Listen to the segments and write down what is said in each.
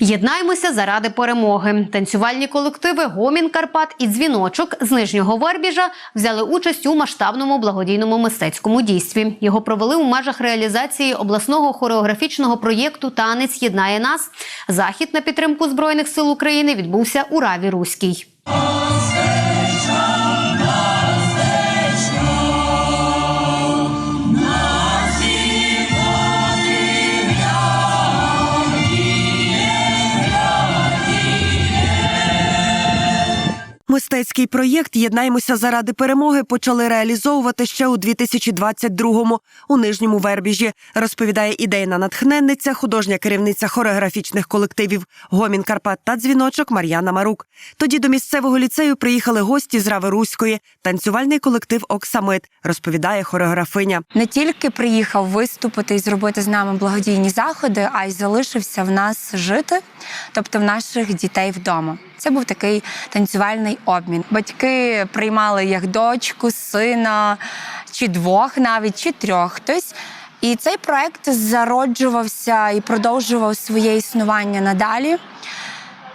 Єднаймося заради перемоги. Танцювальні колективи Гомін Карпат і Дзвіночок з нижнього Вербіжа взяли участь у масштабному благодійному мистецькому дійстві. Його провели у межах реалізації обласного хореографічного проєкту Танець єднає нас. Захід на підтримку збройних сил України відбувся у Раві Руській. Мистецький проєкт Єднаймося заради перемоги почали реалізовувати ще у 2022-му у нижньому вербіжі. Розповідає ідейна натхненниця, художня керівниця хореографічних колективів Гомін Карпат та дзвіночок Мар'яна Марук. Тоді до місцевого ліцею приїхали гості з Рави Руської, танцювальний колектив Оксамит, розповідає хореографиня. не тільки приїхав виступити і зробити з нами благодійні заходи, а й залишився в нас жити, тобто в наших дітей вдома. Це був такий танцювальний обмін. Батьки приймали як дочку, сина, чи двох навіть, чи трьох хтось. І цей проект зароджувався і продовжував своє існування надалі.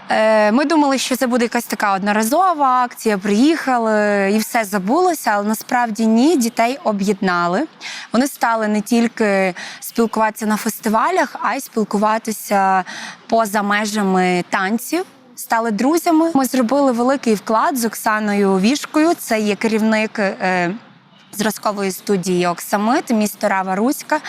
Е, Ми думали, що це буде якась така одноразова акція. Приїхали і все забулося, але насправді ні, дітей об'єднали. Вони стали не тільки спілкуватися на фестивалях, а й спілкуватися поза межами танців. Стали друзями. Ми зробили великий вклад з Оксаною Вішкою. Це є керівник е, зразкової студії Оксамит, місто Рава Руська,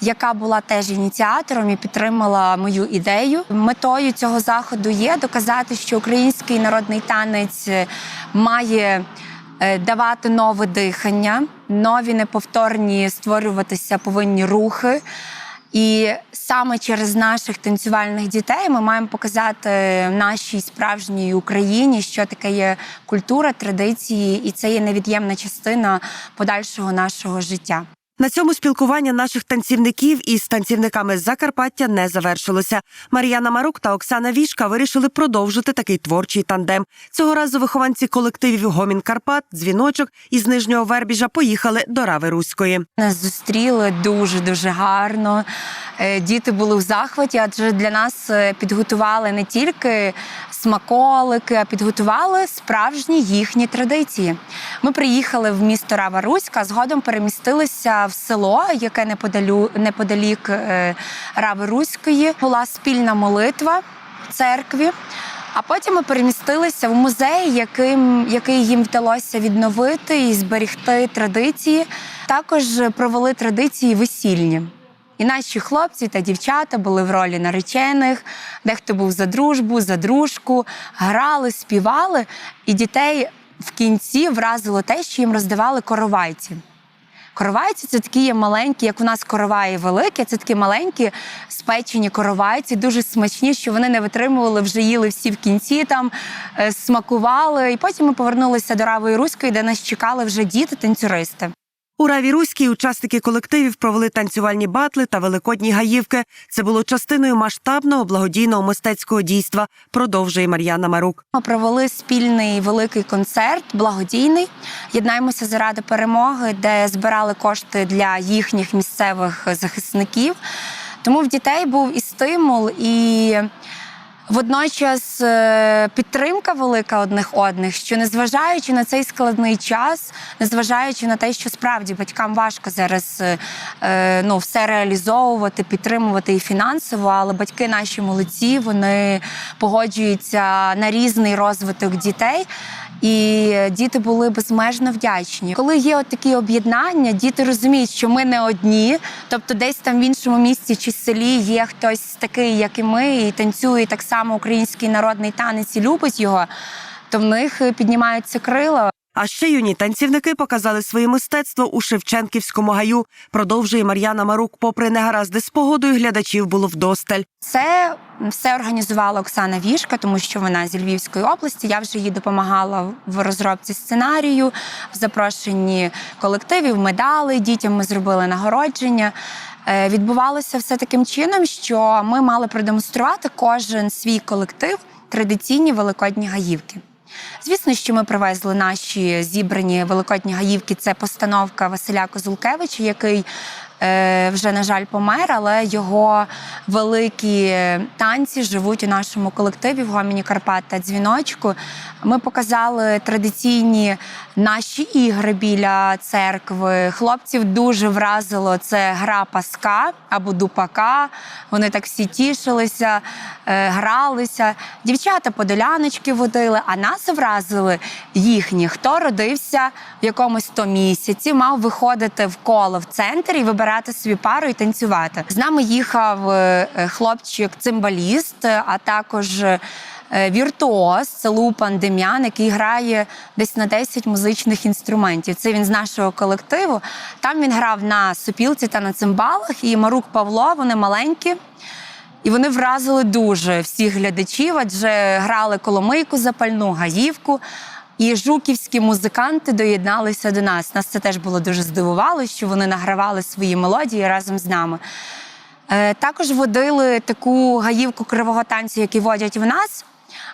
яка була теж ініціатором і підтримала мою ідею. Метою цього заходу є доказати, що український народний танець е, має е, давати нове дихання, нові неповторні створюватися повинні рухи. І саме через наших танцювальних дітей ми маємо показати нашій справжній Україні, що таке є культура, традиції, і це є невід'ємна частина подальшого нашого життя. На цьому спілкування наших танцівників із танцівниками з Закарпаття не завершилося. Мар'яна Марук та Оксана Вішка вирішили продовжити такий творчий тандем. Цього разу вихованці колективів Гомін Карпат, дзвіночок із нижнього вербіжа поїхали до Рави Руської. Нас зустріли дуже дуже гарно. Е, Діти були в захваті, адже для нас е, підготували не тільки смаколики, а підготували справжні їхні традиції. Ми приїхали в місто Рава Руська, згодом перемістилися в село, яке неподалю, неподалік е, Рави Руської. Була спільна молитва в церкві. А потім ми перемістилися в музей, яким, який їм вдалося відновити і зберегти традиції. Також провели традиції весільні. І наші хлопці та дівчата були в ролі наречених, дехто був за дружбу, за дружку, грали, співали, і дітей в кінці вразило те, що їм роздавали коровайці. Коровайці це такі є маленькі, як у нас короваї великі, це такі маленькі спечені коровайці, дуже смачні, що вони не витримували, вже їли всі в кінці, там е, смакували. І потім ми повернулися до Равої Руської, де нас чекали вже діти, танцюристи. У Раві Руській учасники колективів провели танцювальні батли та великодні гаївки. Це було частиною масштабного благодійного мистецького дійства. Продовжує Мар'яна Марук. Ми провели спільний великий концерт, благодійний. Єднаймося заради перемоги, де збирали кошти для їхніх місцевих захисників. Тому в дітей був і стимул, і водночас е, підтримка велика одних одних, що незважаючи на цей складний час, незважаючи на те, що справді батькам важко зараз е, е, ну, все реалізовувати, підтримувати і фінансово, але батьки наші молодці, вони погоджуються на різний розвиток дітей. І діти були безмежно вдячні. Коли є от такі об'єднання, діти розуміють, що ми не одні. Тобто, десь там в іншому місті чи селі є хтось такий, як і ми, і танцює так само український народний танець і любить його, то в них піднімаються крила. А ще юні танцівники показали своє мистецтво у Шевченківському гаю. Продовжує Мар'яна Марук. Попри негаразди з погодою, глядачів було вдосталь. Це все організувала Оксана Вішка, тому що вона зі Львівської області. Я вже їй допомагала в розробці сценарію, в запрошенні колективів, медалей дітям. Ми зробили нагородження. Е, Відбувалося все таким чином, що ми мали продемонструвати кожен свій колектив традиційні великодні гаївки. Звісно, що ми привезли наші зібрані великодні гаївки. Це постановка Василя Козулкевича, який вже, на жаль, помер, але його великі танці живуть у нашому колективі в Гоміні Карпат та дзвіночку. Ми показали традиційні наші ігри біля церкви. Хлопців дуже вразило це гра паска або дупака. Вони так всі тішилися, е, гралися. Дівчата подоляночки водили, а нас вразили їхні. Хто родився в якомусь то місяці, мав виходити в коло в центр і вибирати собі пару і танцювати. З нами їхав е, е, хлопчик-цимбаліст, а також. е, Віртуоз це Лупан Дем'ян, який грає десь на 10 музичних інструментів. Це він з нашого колективу. Там він грав на сопілці та на цимбалах. І Марук Павло, вони маленькі. І вони вразили дуже всіх глядачів, адже грали коломийку запальну, гаївку. І жуківські музиканти доєдналися до нас. Нас це теж було дуже здивувало, що вони награвали свої мелодії разом з нами. Е, Також водили таку гаївку кривого танцю, який водять в нас.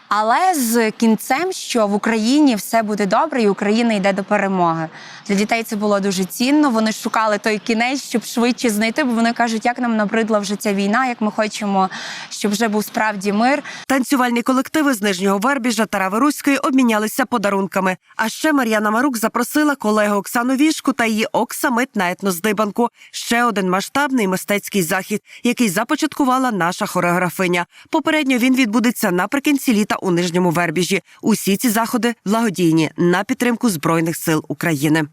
Але з кінцем, що в Україні все буде добре, і Україна йде до перемоги. Для дітей це було дуже цінно. Вони шукали той кінець, щоб швидше знайти, бо вони кажуть, як нам набридла вже ця війна, як ми хочемо, щоб вже був справді мир. Танцювальні колективи з нижнього Вербіжа та Раверуської обмінялися подарунками. А ще Мар'яна Марук запросила колегу Оксану Вішку та її Оксамит на етноздибанку. Ще один масштабний мистецький захід, який започаткувала наша хореографиня. Попередньо він відбудеться наприкінці літа у нижньому Вербіжі. Усі ці заходи благодійні на підтримку збройних сил України.